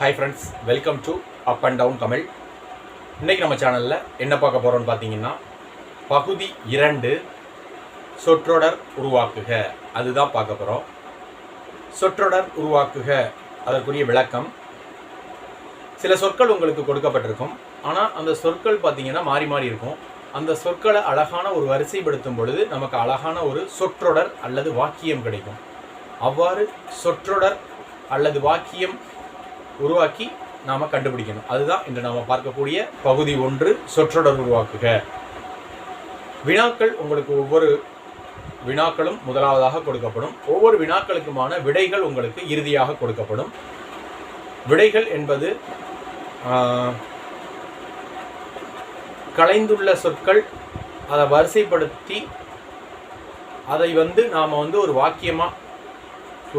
Hi friends welcome to up and down Tamil இன்றைக்கி நம்ம சேனலில் என்ன பார்க்க போகிறோம்னு பார்த்தீங்கன்னா பகுதி இரண்டு சொற்றொடர் உருவாக்குக. அதுதான் பார்க்க போகிறோம் சொற்றொடர் உருவாக்குக அதற்குரிய விளக்கம். சில சொற்கள் உங்களுக்கு கொடுக்கப்பட்டிருக்கும். ஆனால் அந்த சொற்கள் பார்த்தீங்கன்னா மாறி மாறி இருக்கும். அந்த சொற்களை அழகான ஒரு வரிசைப்படுத்தும் பொழுது நமக்கு அழகான ஒரு சொற்றொடர் அல்லது வாக்கியம் கிடைக்கும். அவ்வாறு சொற்றொடர் அல்லது வாக்கியம் உருவாக்கி நாம் கண்டுபிடிக்கணும். அதுதான் இன்று நாம் பார்க்கக்கூடிய பகுதி ஒன்று சொற்றொடர் உருவாக்குக. வினாக்கள் உங்களுக்கு ஒவ்வொரு வினாக்களும் முதலாவதாக கொடுக்கப்படும். ஒவ்வொரு வினாக்களுக்குமான விடைகள் உங்களுக்கு இறுதியாக கொடுக்கப்படும். விடைகள் என்பது கலைந்துள்ள சொற்கள் அதை வரிசைப்படுத்தி அதை வந்து நாம் வந்து ஒரு வாக்கியமாக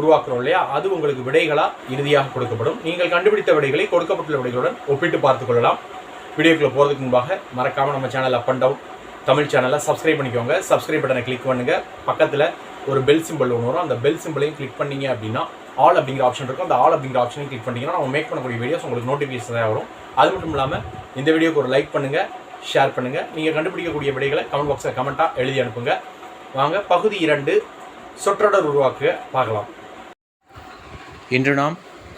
உருவாக்குறோம் இல்லையா? அது உங்களுக்கு விடைகளாக இறுதியாக கொடுக்கப்படும். நீங்கள் கண்டுபிடித்த விடைகளை கொடுக்கப்பட்டுள்ள விடைகளுடன் ஒப்பிட்டு பார்த்துக்கொள்ளலாம் வீடியோக்குள்ளே வீடியோக்குள்ள போகிறதுக்கு முன்பாக மறக்காமல் நம்ம channel up and down Tamil சேனலை சப்ஸ்கிரைப் பண்ணிக்கோங்க. சப்ஸ்கிரைப் பட்டனை கிளிக் பண்ணுங்கள் பக்கத்தில் ஒரு பெல் சிம்பிள் ஒன்று வரும். அந்த பெல் சிம்பிளையும் கிளிக் பண்ணீங்க அப்படின்னா ஆல் அப்படிங்கிற ஆப்ஷன் இருக்கும். அந்த ஆல் அப்படிங்கிற ஆப்ஷனையும் கிளிக் பண்ணிங்கன்னா நம்ம மேக் பண்ணக்கூடிய வீடியோஸ் உங்களுக்கு நோட்டிஃபிகேஷன் தான் வரும். அது மட்டும் இல்லாமல் இந்த வீடியோக்கு ஒரு லைக் பண்ணுங்கள் ஷேர் பண்ணுங்கள் நீங்கள் கண்டுபிடிக்கக்கூடிய விடைகளை கமெண்ட் பாக்ஸில் கமெண்ட்டாக எழுதி அனுப்புங்க. வாங்க பகுதி இரண்டு சொற்றொடர் உருவாக்க பார்க்கலாம். இன்று நாம்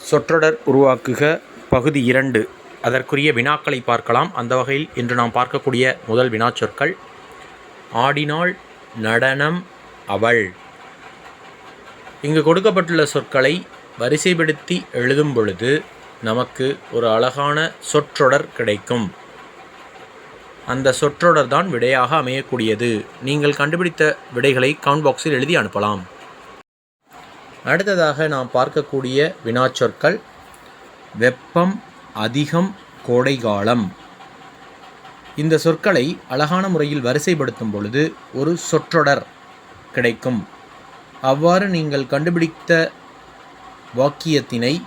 சொற்றொடர் உருவாக்குக பகுதி இரண்டு. அதற்குரிய வினாக்களை பார்க்கலாம். அந்த வகையில் இன்று நாம் பார்க்கக்கூடிய முதல் வினாச்சொற்கள் ஆடினாள் நடனம் அவள் இங்கு கொடுக்கப்பட்டுள்ள சொற்களை வரிசைப்படுத்தி எழுதும் பொழுது நமக்கு ஒரு அழகான சொற்றொடர் கிடைக்கும். அந்த சொற்றொடர் தான் விடையாக அமையக்கூடியது. நீங்கள் கண்டுபிடித்த விடைகளை கவுண்ட் பாக்ஸில் எழுதி அனுப்பலாம். அடுத்ததாக நாம் பார்க்கக்கூடிய வினாச்சொற்கள். வெப்பம் அதிகம் கோடைகாலம். இந்த சொற்களை அழகான முறையில் வரிசைப்படுத்தும் பொழுது ஒரு சொற்றொடர் கிடைக்கும். அவ்வாறு நீங்கள் கண்டுபிடித்த வாக்கியத்தினை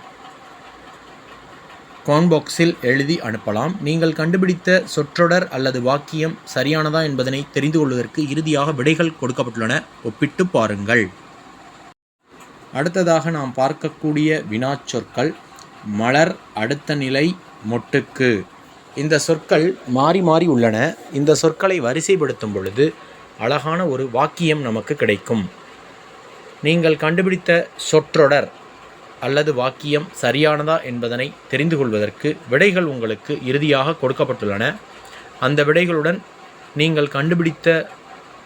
கான்பாக்ஸில் எழுதி அனுப்பலாம். நீங்கள் கண்டுபிடித்த சொற்றொடர் அல்லது வாக்கியம் சரியானதா என்பதனை தெரிந்து கொள்வதற்கு இறுதியாக விடைகள் கொடுக்கப்பட்டுள்ளன. ஒப்பிட்டு பாருங்கள். அடுத்ததாக நாம் பார்க்கக்கூடிய வினாச்சொற்கள் மலர் அடுத்த நிலை மொட்டுக்கு. இந்த சொற்கள் மாறி மாறி உள்ளன. இந்த சொற்களை வரிசைப்படுத்தும் பொழுது அழகான ஒரு வாக்கியம் நமக்கு கிடைக்கும். நீங்கள் கண்டுபிடித்த சொற்றொடர் அல்லது வாக்கியம் சரியானதா என்பதனை தெரிந்து கொள்வதற்கு விடைகள் உங்களுக்கு இறுதியாக கொடுக்கப்பட்டுள்ளன. அந்த விடைகளுடன் நீங்கள் கண்டுபிடித்த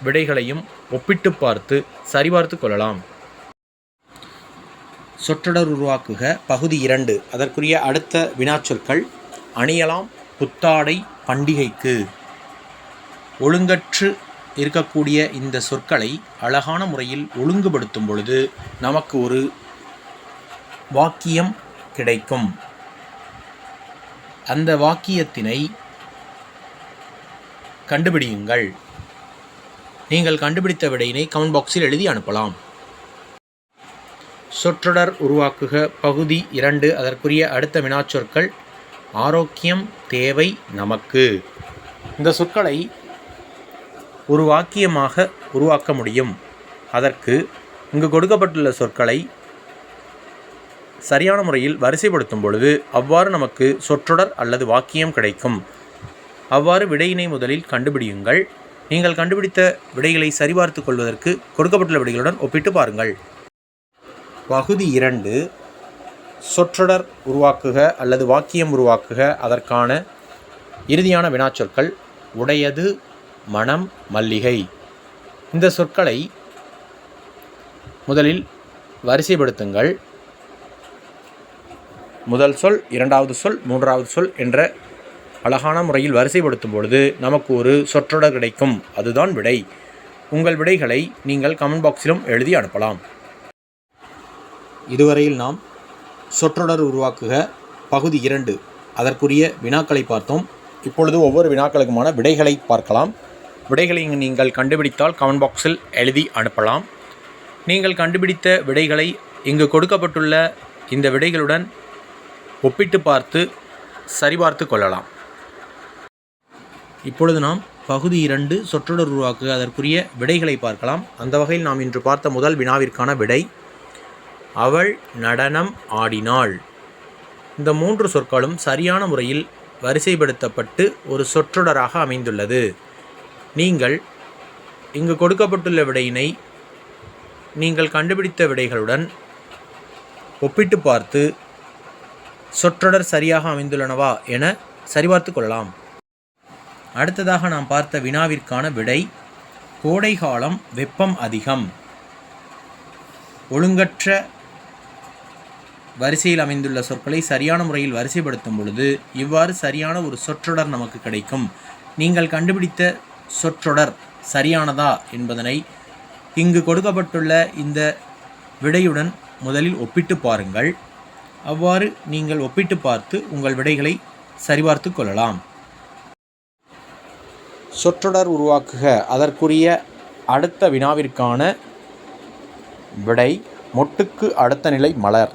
விடைகளையும் ஒப்பிட்டு பார்த்து சரிபார்த்து கொள்ளலாம். சொற்றொடர் உருவாக்குக. பகுதி இரண்டு. அதற்குரிய அடுத்த வினாச்சொற்கள் அணியலாம் புத்தாடை பண்டிகைக்கு. ஒழுங்கற்று இருக்கக்கூடிய இந்த சொற்களை அழகான முறையில் ஒழுங்குபடுத்தும் பொழுது நமக்கு ஒரு வாக்கியம் கிடைக்கும். அந்த வாக்கியத்தினை கண்டுபிடியுங்கள். நீங்கள் கண்டுபிடித்த விடையினை கமெண்ட் பாக்ஸில் எழுதி அனுப்பலாம். சொற்றொடர் உருவாக்குக. பகுதி இரண்டு. அதற்குரிய அடுத்த வினாச்சொற்கள் ஆரோக்கியம் தேவை நமக்கு இந்த சொற்களை ஒரு வாக்கியமாக உருவாக்க முடியும். அதற்கு இங்கு கொடுக்கப்பட்டுள்ள சொற்களை சரியான முறையில் வரிசைப்படுத்தும் பொழுது அவ்வாறு நமக்கு சொற்றொடர் அல்லது வாக்கியம் கிடைக்கும். அவ்வாறு விடையினை முதலில் கண்டுபிடியுங்கள். நீங்கள் கண்டுபிடித்த விடைகளை சரிபார்த்து கொள்வதற்கு கொடுக்கப்பட்டுள்ள விடைகளுடன் ஒப்பிட்டு பாருங்கள். பகுதி இரண்டு சொற்றொடர் உருவாக்குக அல்லது வாக்கியம் உருவாக்குக. அதற்கான இறுதியான வினாச்சொற்கள் உடையது மனம் மல்லிகை. இந்த சொற்களை முதலில் வரிசைப்படுத்துங்கள். முதல் சொல் இரண்டாவது சொல் மூன்றாவது சொல் என்ற அழகான முறையில் வரிசைப்படுத்தும் பொழுது நமக்கு ஒரு சொற்றொடர் கிடைக்கும். அதுதான் விடை. உங்கள் விடைகளை நீங்கள் கமெண்ட் பாக்ஸிலும் எழுதி அனுப்பலாம். இதுவரையில் நாம் சொற்றொடர் உருவாக்குக பகுதி இரண்டு. அதற்குரிய வினாக்களை பார்த்தோம். இப்பொழுது ஒவ்வொரு வினாக்களுக்குமான விடைகளை பார்க்கலாம். விடைகளை நீங்கள் கண்டுபிடித்தால் கமெண்ட் பாக்ஸில் எழுதி அனுப்பலாம். நீங்கள் கண்டுபிடித்த விடைகளை இங்கு கொடுக்கப்பட்டுள்ள இந்த விடைகளுடன் ஒப்பிட்டு பார்த்து சரிபார்த்து கொள்ளலாம். இப்பொழுது நாம் பகுதி இரண்டு சொற்றொடர் உருவாக்குக. அதற்குரிய விடைகளை பார்க்கலாம். அந்த வகையில் நாம் இன்று பார்த்த முதல் வினாவிற்கான விடை அவள் நடனம் ஆடினாள். இந்த மூன்று சொற்களும் சரியான முறையில் வரிசைப்படுத்தப்பட்டு ஒரு சொற்றொடராக அமைந்துள்ளது. நீங்கள் இங்கு கொடுக்கப்பட்டுள்ள விடையினை நீங்கள் கண்டுபிடித்த விடைகளுடன் ஒப்பிட்டு பார்த்து சொற்றொடர் சரியாக அமைந்துள்ளனவா என சரிபார்த்து கொள்ளலாம். அடுத்ததாக நாம் பார்த்த வினாவிற்கான விடை கோடை காலம் வெப்பம் அதிகம். ஒழுங்கற்ற வரிசையில் அமைந்துள்ள சொற்களை சரியான முறையில் வரிசைப்படுத்தும் பொழுது இவ்வாறு சரியான ஒரு சொற்றொடர் நமக்கு கிடைக்கும். நீங்கள் கண்டுபிடித்த சொற்றொடர் சரியானதா என்பதனை இங்கு கொடுக்கப்பட்டுள்ள இந்த விடையுடன் முதலில் ஒப்பிட்டு பாருங்கள். அவ்வாறு நீங்கள் ஒப்பிட்டு பார்த்து உங்கள் விடைகளை சரிபார்த்து கொள்ளலாம். சொற்றொடர் உருவாக்குக. அதற்குரிய அடுத்த வினாவிற்கான விடை மொட்டுக்கு அடுத்த நிலை மலர்.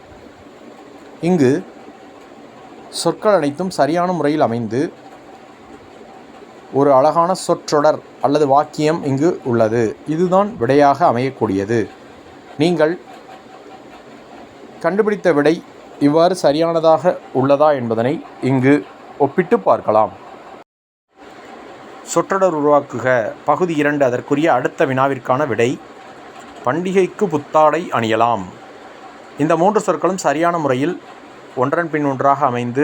இங்கு சொற்கள் அனைத்தும் சரியான முறையில் அமைந்து ஒரு அழகான சொற்றொடர் அல்லது வாக்கியம் இங்கு உள்ளது. இதுதான் விடையாக அமையக்கூடியது. நீங்கள் கண்டுபிடித்த விடை இவ்வாறு சரியானதாக உள்ளதா என்பதனை இங்கு ஒப்பிட்டு பார்க்கலாம். சொற்றொடர் உருவாக்குக. பகுதி இரண்டு அதற்குரிய அடுத்த வினாவிற்கான விடை பண்டிகைக்கு புத்தாடை அணியலாம். இந்த மூன்று சொற்களும் சரியான முறையில் ஒன்றன் பின் ஒன்றாக அமைந்து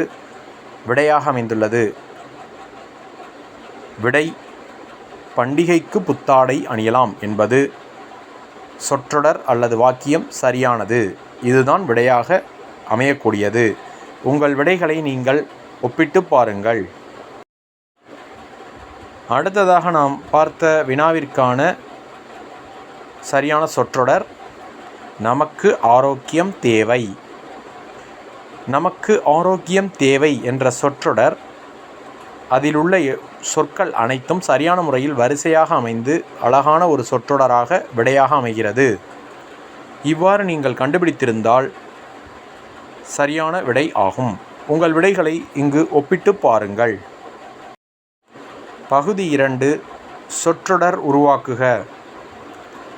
விடையாக அமைந்துள்ளது. விடை பண்டிகைக்கு புத்தாடை அணியலாம் என்பது சொற்றொடர் அல்லது வாக்கியம் சரியானது. இதுதான் விடையாக அமையக்கூடியது. உங்கள் விடைகளை நீங்கள் ஒப்பிட்டு பாருங்கள். அடுத்ததாக நாம் பார்த்த வினாவிற்கான சரியான சொற்றொடர் நமக்கு ஆரோக்கியம் தேவை. நமக்கு ஆரோக்கியம் தேவை என்ற சொற்றொடர் அதிலுள்ள சொற்கள் அனைத்தும் சரியான முறையில் வரிசையாக அமைந்து அழகான ஒரு சொற்றொடராக விடையாக அமைகிறது. இவ்வாறு நீங்கள் கண்டுபிடித்திருந்தால் சரியான விடை ஆகும். உங்கள் விடைகளை இங்கு ஒப்பிட்டு பாருங்கள். பகுதி இரண்டு சொற்றொடர் உருவாக்குக.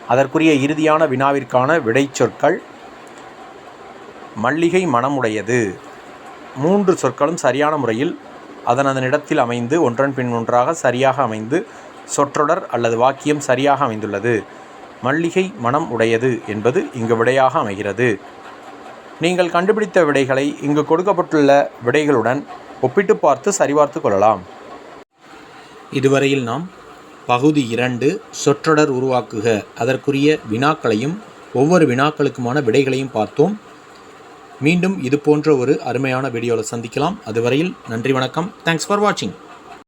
அதற்குரிய இறுதியான வினாவிற்கான விடைச்சொற்கள் மல்லிகை மனமுடையது. மூன்று சொற்களும் சரியான முறையில் அதன் அதன் இடத்தில் அமைந்து ஒன்றன் பின் ஒன்றாக சரியாக அமைந்து சொற்றொடர் அல்லது வாக்கியம் சரியாக அமைந்துள்ளது. மல்லிகை மனம் உடையது என்பது இங்கு விடையாக அமைகிறது. நீங்கள் கண்டுபிடித்த விடைகளை இங்கு கொடுக்கப்பட்டுள்ள விடைகளுடன் ஒப்பிட்டு பார்த்து சரிபார்த்து கொள்ளலாம். இதுவரையில் நாம் பகுதி இரண்டு சொற்றொடர் உருவாக்குக. அதற்குரிய வினாக்களையும் ஒவ்வொரு வினாக்களுக்குமான விடைகளையும் பார்த்தோம். மீண்டும் இது போன்ற ஒரு அருமையான வீடியோவில் சந்திக்கலாம். அதுவரையில் நன்றி வணக்கம். தேங்க்ஸ் ஃபார் வாட்சிங்